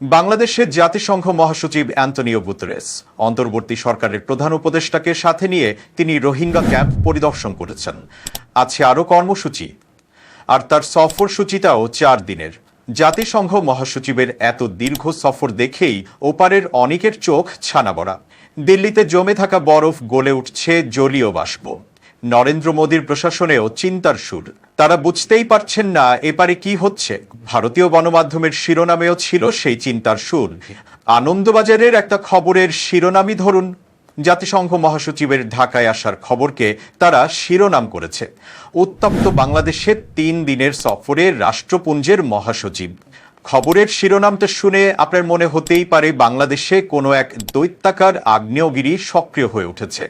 বাংলাদেশের জাতিসংঘ মহাসচিব অ্যান্টনিও গুতরেস অন্তর্বর্তী সরকারের প্রধান উপদেষ্টাকে সাথে নিয়ে তিনি রোহিঙ্গা ক্যাম্প পরিদর্শন করেছেন। আছে আরও কর্মসূচি। আর তার সফর সূচিটাও চার দিনের। জাতিসংঘ মহাসচিবের এত দীর্ঘ সফর দেখেই ওপারের অনেকের চোখ ছানা বড়া দিল্লিতে জমে থাকা বরফ গলে উঠছে জলীয় বাষ্প। নরেন্দ্র মোদীর প্রশাসনেও চিন্তার সুর। তারা বুঝতেই পারছেন না, এপারে কি হচ্ছে। ভারতীয় গণমাধ্যমের শিরোনামেও ছিল সেই চিন্তার সুর। আনন্দবাজারের একটা খবরের শিরোনামই ধরুন। জাতিসংঘ মহাসচিবের ঢাকায় আসার খবরকে তারা শিরোনাম করেছে। উত্তপ্ত বাংলাদেশের তিন দিনের সফরে রাষ্ট্রপুঞ্জের মহাসচিব। খবরের শিরোনামটা শুনে আপনার মনে হতেই পারে বাংলাদেশে কোনো এক দৈত্যাকার আগ্নেয়গিরি সক্রিয় হয়ে উঠেছে।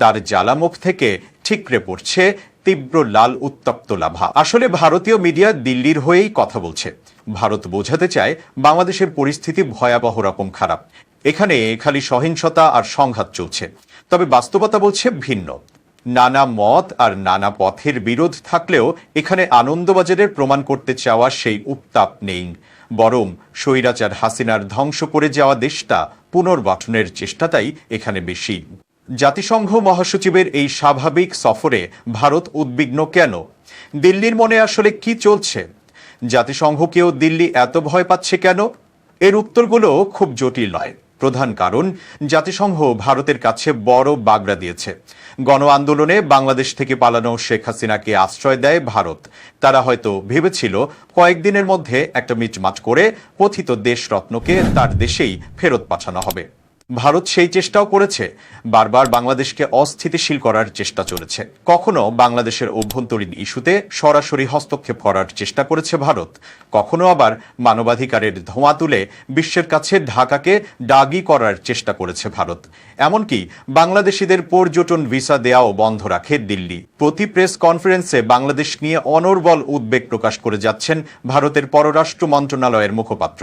তার জ্বালামুখ থেকে ঠিকরে পড়ছে তীব্র লাল উত্তপ্ত লাভা। আসলে ভারতীয় মিডিয়া দিল্লির হয়েই কথা বলছে। ভারত বোঝাতে চায় বাংলাদেশের পরিস্থিতি ভয়াবহ রকম খারাপ। এখানে খালি সহিংসতা আর সংঘাত চলছে। তবে বাস্তবতা বলছে ভিন্ন। নানা মত আর নানা পথের বিরোধ থাকলেও এখানে আনন্দবাজারের প্রমাণ করতে চাওয়া সেই উত্তাপ নেই। বরং স্বৈরাচার হাসিনার ধ্বংস করে যাওয়া দেশটা পুনর্গঠনের চেষ্টাটাই এখানে বেশি। জাতিসংঘ মহাসচিবের এই স্বাভাবিক সফরে ভারত উদ্বিগ্ন কেন? দিল্লির মনে আসলে কি চলছে? জাতিসংঘকেও দিল্লি এত ভয় পাচ্ছে কেন? এর উত্তরগুলো খুব জটিল নয়। প্রধান কারণ, জাতিসংঘ ভারতের কাছে বড় বাগড়া দিয়েছে। গণ আন্দোলনে বাংলাদেশ থেকে পালানো শেখ হাসিনাকে আশ্রয় দেয় ভারত। তারা হয়তো ভেবেছিল, কয়েকদিনের মধ্যে একটা মিটমাট করে কথিত দেশরত্নকে তার দেশেই ফেরত পাঠানো হবে। ভারত সেই চেষ্টাও করেছে বারবার বাংলাদেশকে অস্থিতিশীল করার চেষ্টা চলেছে। কখনো বাংলাদেশের অভ্যন্তরীণ ইস্যুতে সরাসরি হস্তক্ষেপ করার চেষ্টা করেছে ভারত। কখনো আবার মানবাধিকারের ধোঁয়া তুলে বিশ্বের কাছে ঢাকাকে ডাগি করার চেষ্টা করেছে ভারত। এমনকি বাংলাদেশিদের পর্যটন ভিসা দেয়াও বন্ধ রাখে দিল্লি। প্রতি প্রেস কনফারেন্সে বাংলাদেশ নিয়ে অনর্বল উদ্বেগ প্রকাশ করে যাচ্ছেন ভারতের পররাষ্ট্র মন্ত্রণালয়ের মুখপাত্র।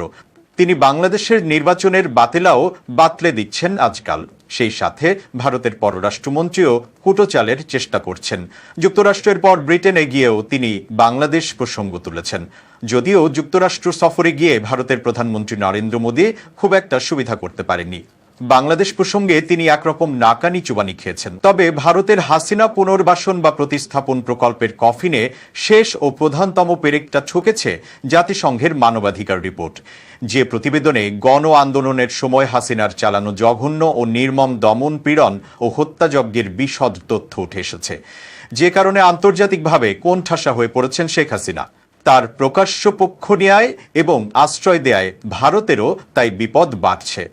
তিনি বাংলাদেশের নির্বাচনের বাতিলাও বাতলে দিচ্ছেন আজকাল। সেই সাথে ভারতের পররাষ্ট্রমন্ত্রীও কুটোচালের চেষ্টা করছেন। যুক্তরাষ্ট্রের পর ব্রিটেনে গিয়েও তিনি বাংলাদেশ প্রসঙ্গ তুলেছেন। যদিও যুক্তরাষ্ট্র সফরে গিয়ে ভারতের প্রধানমন্ত্রী নরেন্দ্র মোদী খুব একটা সুবিধা করতে পারেননি। বাংলাদেশ প্রসঙ্গে তিনি একরকম নাকানি চুবানি খেয়েছেন। তবে ভারতের হাসিনা পুনর্বাসন বা প্রতিস্থাপন প্রকল্পের কফিনে শেষ ও প্রধানতম পেরেকটা ঠুকেছে জাতিসংঘের মানবাধিকার রিপোর্ট। যে প্রতিবেদনে গণ আন্দোলনের সময় হাসিনার চালানো জঘন্য ও নির্মম দমন পীড়ন ও হত্যাযজ্ঞের বিশদ তথ্য উঠে এসেছে। যে কারণে আন্তর্জাতিকভাবে কোণঠাসা হয়ে পড়েছেন শেখ হাসিনা। তার প্রকাশ্য পক্ষ নেয় এবং আশ্রয় দেয় ভারতেরও তাই বিপদ বাড়ছে।